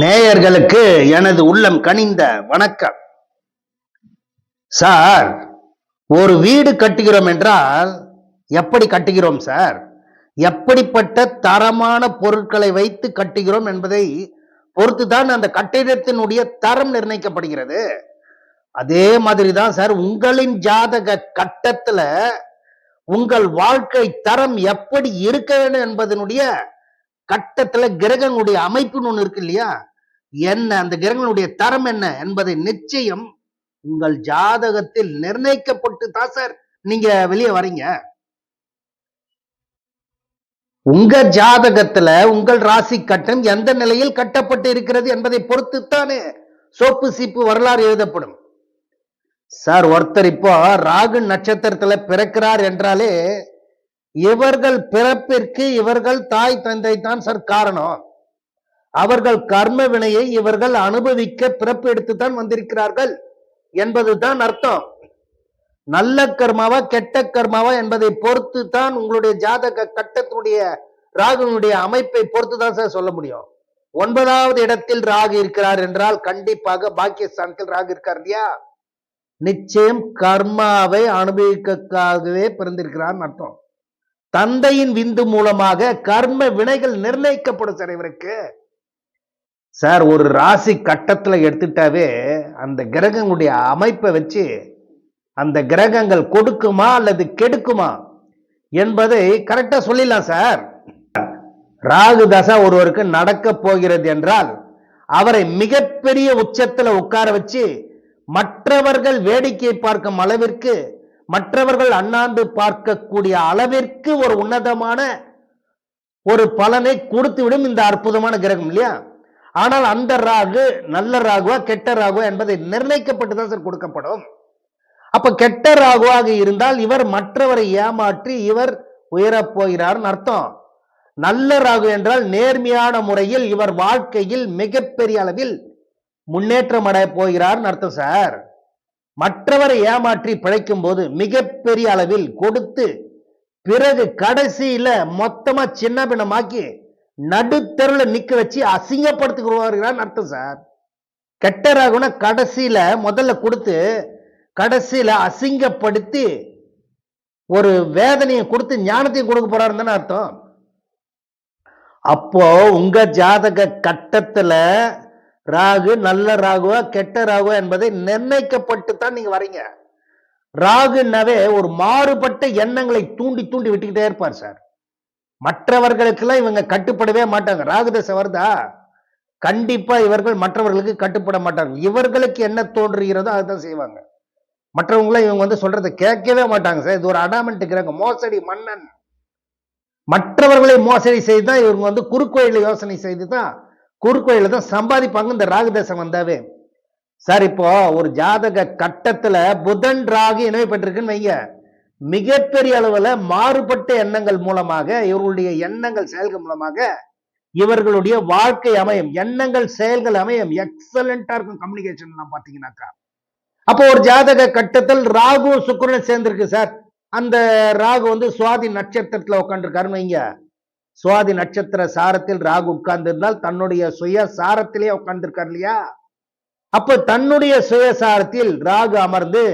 நேயர்களுக்கு எனது உள்ளம் கனிந்த வணக்கம். சார் ஒரு வீடு கட்டுகிறோம் என்றால் எப்படி கட்டுகிறோம் சார்? எப்படிப்பட்ட தரமான பொருட்களை வைத்து கட்டுகிறோம் என்பதை பொறுத்துதான் அந்த கட்டிடத்தினுடைய தரம் நிர்ணயிக்கப்படுகிறது. அதே மாதிரி தான் சார் உங்களின் ஜாதக கட்டத்துல உங்கள் வாழ்க்கை தரம் எப்படி இருக்க வேண்டும் என்பதனுடைய கட்டத்துல கிரகங்களுடைய அமைப்புன்னு ஒண்ணு இருக்கு இல்லையா? என்ன அந்த கிரகங்களுடைய தரம் என்ன என்பதை நிச்சயம் உங்கள் ஜாதகத்தில் நிர்ணயிக்கப்பட்டு தான் சார் நீங்க வெளியே வரீங்க உங்க ஜாதகத்துல உங்கள் ராசி கட்டம் எந்த நிலையில் கட்டப்பட்டு இருக்கிறது என்பதை பொறுத்து தானே சோப்பு சீப்பு வரலாறு எழுதப்படும். சார் ஒருத்தர் இப்போ ராகு நட்சத்திரத்துல பிறக்கிறார் என்றாலே இவர்கள் பிறப்பிற்கு இவர்கள் தாய் தந்தை தான் சார் காரணம். அவர்கள் கர்ம வினையை இவர்கள் அனுபவிக்க பிறப்பு எடுத்துத்தான் வந்திருக்கிறார்கள் என்பதுதான் அர்த்தம். நல்ல கர்மாவா கெட்ட கர்மாவா என்பதை பொறுத்து தான் உங்களுடைய ஜாதக கட்டத்தினுடைய ராகுனுடைய அமைப்பை பொறுத்து தான் சார் சொல்ல முடியும். ஒன்பதாவது இடத்தில் ராகு இருக்கிறார் என்றால் கண்டிப்பாக பாக்கியஸ்தானத்தில் ராகு இருக்கார் இல்லையா? நிச்சயம் கர்மாவை அனுபவிக்காகவே பிறந்திருக்கிறார் அர்த்தம். தந்தையின் விந்து மூலமாக கர்ம வினைகள் நிர்ணயிக்கப்படும் சார் இவருக்கு. சார் ஒரு ராசி கட்டத்துல எடுத்துட்டாவே அந்த கிரகங்களுடைய அமைப்பை வச்சு அந்த கிரகங்கள் கொடுக்குமா அல்லது கெடுக்குமா என்பதை கரெக்டா சொல்லிடலாம் சார். ராகு தசா ஒருவருக்கு நடக்க போகிறது என்றால் அவரை மிகப்பெரிய உச்சத்துல உட்கார வச்சு மற்றவர்கள் வேடிக்கை பார்க்கும் அளவிற்கு மற்றவர்கள் அண்ணாந்து பார்க்கக்கூடிய அளவிற்கு ஒரு உன்னதமான ஒரு பலனை கொடுத்து விடும் இந்த அற்புதமான கிரகம் இல்லையா? ஆனால் அந்த ராகு நல்ல ராகுவா கெட்ட ராகுவா என்பதை நிர்ணயிக்கப்பட்டு தான் சார் கொடுக்கப்படும். அப்ப கெட்ட ராகுவாக இருந்தால் இவர் மற்றவரை ஏமாற்றி இவர் உயரப் போகிறார்னு அர்த்தம். நல்ல ராகு என்றால் நேர்மையான முறையில் இவர் வாழ்க்கையில் மிகப்பெரிய அளவில் முன்னேற்றம் அடைய போகிறார்னு அர்த்தம் சார். மற்றவரை ஏமாற்றி பிழைக்கும் போது மிகப்பெரிய அளவில் கொடுத்து பிறகு கடைசியில மொத்தமா சின்ன பின்னமாக்கி நடுத்தருவில் நிக்க வச்சு அசிங்கப்படுத்துகிறார் அர்த்தம் சார். கெட்ட ராகுனா கடைசியில முதல்ல கொடுத்து கடைசியில அசிங்கப்படுத்தி ஒரு வேதனையை கொடுத்து ஞானத்தையும் கொடுக்க போறாருன்னு அர்த்தம். அப்போ உங்க ஜாதக கட்டத்துல ராகு நல்ல ராகுவா கெட்ட ராகுவா என்பதை நிர்ணயிக்கப்பட்டு தான் நீங்க வரீங்க. ராகுனாவே ஒரு மாறுபட்ட எண்ணங்களை தூண்டி தூண்டி விட்டுக்கிட்டே இருப்பார் சார். மற்றவர்களுக்கெல்லாம் இவங்க கட்டுப்படவே மாட்டாங்க. ராகுதசை வருதா? கண்டிப்பா இவர்கள் மற்றவர்களுக்கு கட்டுப்பட மாட்டாங்க. இவர்களுக்கு என்ன தோன்றுகிறதோ அதுதான் செய்வாங்க. மற்றவங்களாம் இவங்க வந்து சொல்றதை கேட்கவே மாட்டாங்க சார். இது ஒரு அடாமெண்ட் கிரகம். மோசடி மன்னன். மற்றவர்களை மோசடி செய்து தான் இவங்க வந்து குறுக்கோயில யோசனை செய்து தான் குறுக்கோயில தான் சம்பாதிப்பாங்க. இந்த ராகுதசம் வந்தாவே. சார் இப்போ ஒரு ஜாதக கட்டத்துல புதன் ராகு இணைப்பட்டிருக்குன்னு பெற்றிருக்குன்னு வைங்க. மிகப்பெரிய அளவுல மாறுபட்ட எண்ணங்கள் மூலமாக இவர்களுடைய எண்ணங்கள் செயல்கள் மூலமாக இவர்களுடைய வாழ்க்கை அமையும். எண்ணங்கள் செயல்கள் அமையும். எக்ஸலண்டா இருக்கும் கம்யூனிகேஷன் எல்லாம் பாத்தீங்கன்னாக்கா அப்போ ஒரு ஜாதக கட்டத்தில் ராகு சுக்கிரன் சேர்ந்திருக்கு சார். அந்த ராகு வந்து சுவாதி நட்சத்திரத்துல உட்காந்துருக்காருன்னு வைங்க. சுவாதி நட்சத்திர சாரத்தில் ராகு உட்கார்ந்திருந்தால் தன்னுடைய சுய சாரத்திலேயே உட்கார்ந்துருக்கார் இல்லையா? அப்ப தன்னுடைய சுயசாரத்தில் ராகு அமர்ந்து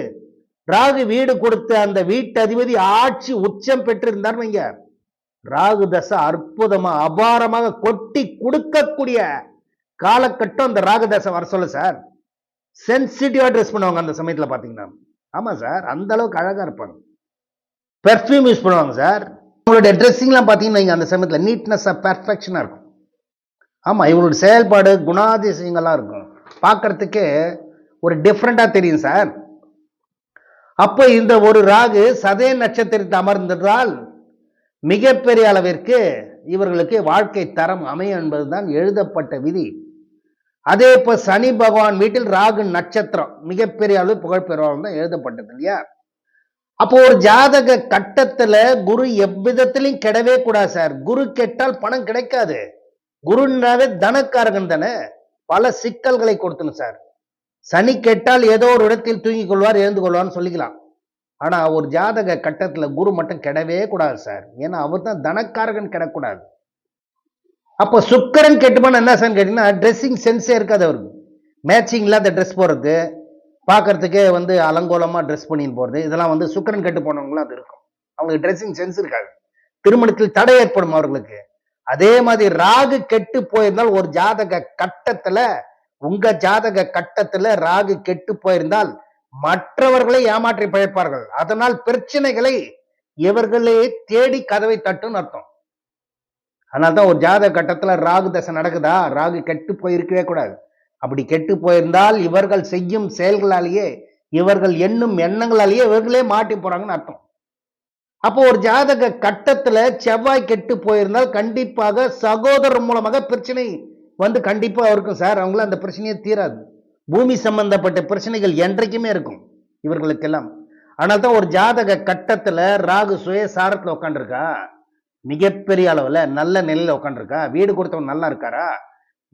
ராகு வீடு கொடுத்த அந்த வீட்டு அதிபதி ஆட்சி உச்சம் பெற்றிருந்தார் வைங்க. ராகு தசை அற்புதமா அபாரமாக கொட்டி கொடுக்கக்கூடிய காலகட்டம் அந்த ராகு தசை வர சொல்ல சார். சென்சிட்டிவா ட்ரெஸ் பண்ணுவாங்க அந்த சமயத்தில் பாத்தீங்கன்னா. ஆமா சார் அந்த அளவுக்கு அழகா இருப்பாங்க. பெர்ஃப்யூம் யூஸ் பண்ணுவாங்க சார். உங்களுடைய ட்ரெஸ்ஸிங்லாம் பார்த்தீங்கன்னா அந்த சமயத்தில் நீட்னஸாக பெர்ஃபெக்ஷனாக இருக்கும். ஆமாம் இவங்களோட செயல்பாடு குணாதிசயங்கள்லாம் இருக்கும். பார்க்குறதுக்கே ஒரு டிஃப்ரெண்ட்டாக தெரியும் சார் அப்போ இந்த ஒரு ராகு சதய நட்சத்திரத்தில் அமர்ந்ததால் மிகப்பெரிய அளவிற்கு இவர்களுக்கு வாழ்க்கை தரம் அமையும் என்பதுதான் எழுதப்பட்ட விதி. அதே இப்போ சனி பகவான் வீட்டில் ராகு நட்சத்திரம் மிகப்பெரிய அளவு புகழ்பெறுவாங்க தான் எழுதப்பட்டது இல்லையா? அப்போ ஒரு ஜாதக கட்டத்துல குரு எவ்விதத்திலையும் கெடவே கூடாது சார். குரு கெட்டால் பணம் கிடைக்காது. குருனாவே தனக்காரகன் தானே. பல சிக்கல்களை கொடுத்தணும் சார். சனி கெட்டால் ஏதோ ஒரு இடத்தில் தூங்கிக் கொள்வார் எழுந்து கொள்வார்னு சொல்லிக்கலாம். ஆனா ஒரு ஜாதக கட்டத்துல குரு மட்டும் கெடவே கூடாது சார். ஏன்னா அவர் தான் தனக்காரகன் கெடக்கூடாது. அப்போ சுக்கரன் கெட்டுமான என்ன சார் கேட்டீங்கன்னா ட்ரெஸ்ஸிங் சென்ஸே இருக்காது அவருக்கு. மேட்சிங் இல்லாத ட்ரெஸ் போடுறது பார்க்குறதுக்கே வந்து அலங்கோலமாக ட்ரெஸ் பண்ணின்னு போகிறது இதெல்லாம் வந்து சுக்கரன் கெட்டு போனவங்களாம் அது இருக்கும். அவங்களுக்கு ட்ரெஸ்ஸிங் சென்ஸ் இருக்காது. திருமணத்தில் தடை ஏற்படும் அவர்களுக்கு. அதே மாதிரி ராகு கெட்டு போயிருந்தால் ஒரு ஜாதக கட்டத்துல உங்க ஜாதக கட்டத்துல ராகு கெட்டு போயிருந்தால் மற்றவர்களை ஏமாற்றி பிழைப்பார்கள். அதனால் பிரச்சனைகளை இவர்களே தேடி கதவை தட்டுன்னு அர்த்தம். அதனால்தான் ஒரு ஜாதக கட்டத்துல ராகு தசை நடக்குதா? ராகு கெட்டு போயிருக்கவே கூடாது. அப்படி கெட்டு போயிருந்தால் இவர்கள் செய்யும் செயல்களாலேயே இவர்கள் எண்ணும் எண்ணங்களாலேயே இவர்களே மாட்டி போறாங்கன்னு அர்த்தம். அப்போ ஒரு ஜாதக கட்டத்துல செவ்வாய் கெட்டு போயிருந்தால் கண்டிப்பாக சகோதரர் மூலமாக பிரச்சனை வந்து கண்டிப்பாக இருக்கும் சார். அவங்கள அந்த பிரச்சனையே தீராது. பூமி சம்பந்தப்பட்ட பிரச்சனைகள் என்றைக்குமே இருக்கும் இவர்களுக்கெல்லாம். ஆனால் தான் ஒரு ஜாதக கட்டத்துல ராகு சுய சாரத்தில் உட்காந்துருக்கா மிகப்பெரிய அளவில் நல்ல நிலையில் உட்காந்துருக்கா வீடு கொடுத்தவன் நல்லா இருக்காரா?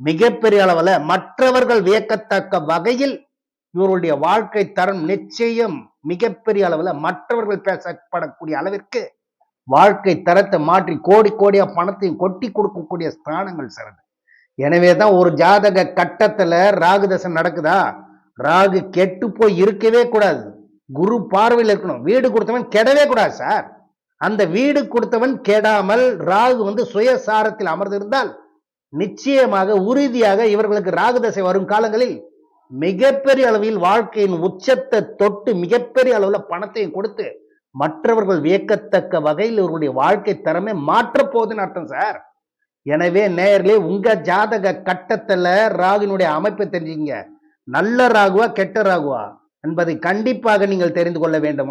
மிகப்பெரிய அளவில் மற்றவர்கள் வியக்கத்தக்க வகையில் இவருடைய வாழ்க்கை தரம் நிச்சயம் மிகப்பெரிய அளவில் மற்றவர்கள் பேசப்படக்கூடிய அளவிற்கு வாழ்க்கை தரத்தை மாற்றி கோடி கோடியா பணத்தையும் கொட்டி கொடுக்கக்கூடிய ஸ்தானங்கள் சிறந்து. எனவே தான் ஒரு ஜாதக கட்டத்துல ராகு தசை நடக்குதா? ராகு கெட்டு போய் இருக்கவே கூடாது. குரு பார்வையில் இருக்கணும். வீடு கொடுத்தவன் கெடவே கூடாது சார். அந்த வீடு கொடுத்தவன் கெடாமல் ராகு வந்து சுயசாரத்தில் அமர்ந்திருந்தால் நிச்சயமாக உறுதியாக இவர்களுக்கு ராகு தசை வரும் காலங்களில் மிகப்பெரிய அளவில் வாழ்க்கையின் உச்சத்தை தொட்டு மிகப்பெரிய அளவுல பணத்தையும் கொடுத்து மற்றவர்கள் வியக்கத்தக்க வகையில் இவர்களுடைய வாழ்க்கை தரமே மாற்றப்போகுதுன்னு அர்த்தம் சார். எனவே நேயர்களே உங்க ஜாதக கட்டத்துல ராகுனுடைய அமைப்பை தெரிஞ்சுங்க நல்ல ராகுவா கெட்ட ராகுவா என்பதை கண்டிப்பாக நீங்கள் தெரிந்து கொள்ள வேண்டும்.